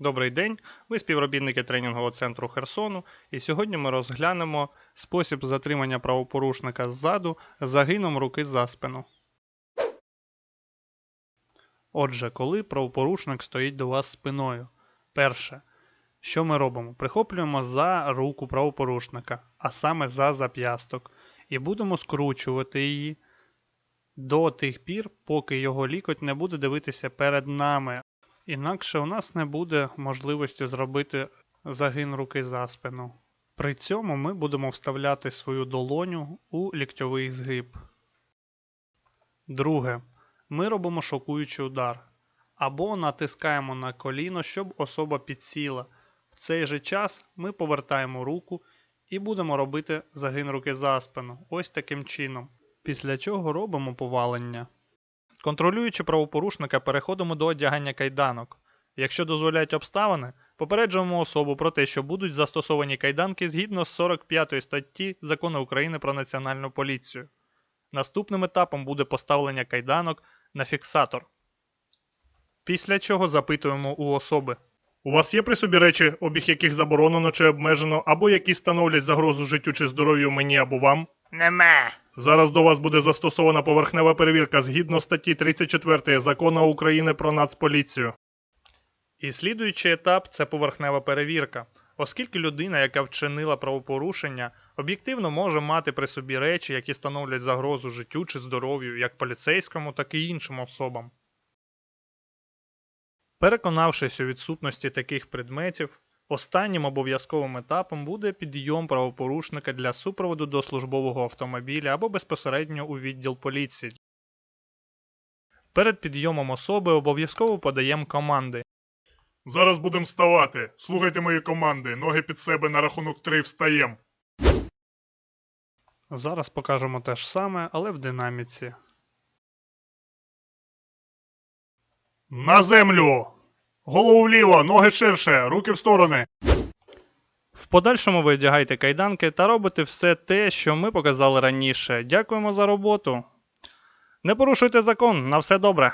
Добрий день, ви співробітники тренінгового центру Херсону, і сьогодні ми розглянемо спосіб затримання правопорушника ззаду загином руки за спину. Отже, коли правопорушник стоїть до вас спиною, перше, що ми робимо? Прихоплюємо за руку правопорушника, а саме за зап'ясток, і будемо скручувати її до тих пір, поки його лікоть не буде дивитися перед нами, Інакше у нас не буде можливості зробити загин руки за спину. При цьому ми будемо вставляти свою долоню у ліктьовий згиб. Друге. Ми робимо шокуючий удар. Або натискаємо на коліно, щоб особа підсіла. В цей же час ми повертаємо руку і будемо робити загин руки за спину. Ось таким чином. Після чого робимо повалення. Контролюючи правопорушника, переходимо до одягання кайданок. Якщо дозволяють обставини, попереджуємо особу про те, що будуть застосовані кайданки згідно з 45 статті Закону України про Національну поліцію. Наступним етапом буде поставлення кайданок на фіксатор. Після чого запитуємо у особи. У вас є при собі речі, обіг яких заборонено чи обмежено, або які становлять загрозу життю чи здоров'ю мені або вам? Нема. Зараз до вас буде застосована поверхнева перевірка згідно статті 34 Закону України про Нацполіцію. І слідуючий етап це поверхнева перевірка, оскільки людина, яка вчинила правопорушення, об'єктивно може мати при собі речі, які становлять загрозу життю чи здоров'ю як поліцейському, так і іншим особам. Переконавшись у відсутності таких предметів, останнім обов'язковим етапом буде підйом правопорушника для супроводу до службового автомобіля або безпосередньо у відділ поліції. Перед підйомом особи обов'язково подаємо команди, Зараз будемо вставати. Слухайте мої команди. Ноги під себе на рахунок 3 встаєм. Зараз покажемо те ж саме, але в динаміці. На землю! Голову вліво, ноги ширше, руки в сторони. В подальшому ви одягаєте кайданки та робите все те, що ми показали раніше. Дякуємо за роботу. Не порушуйте закон, на все добре.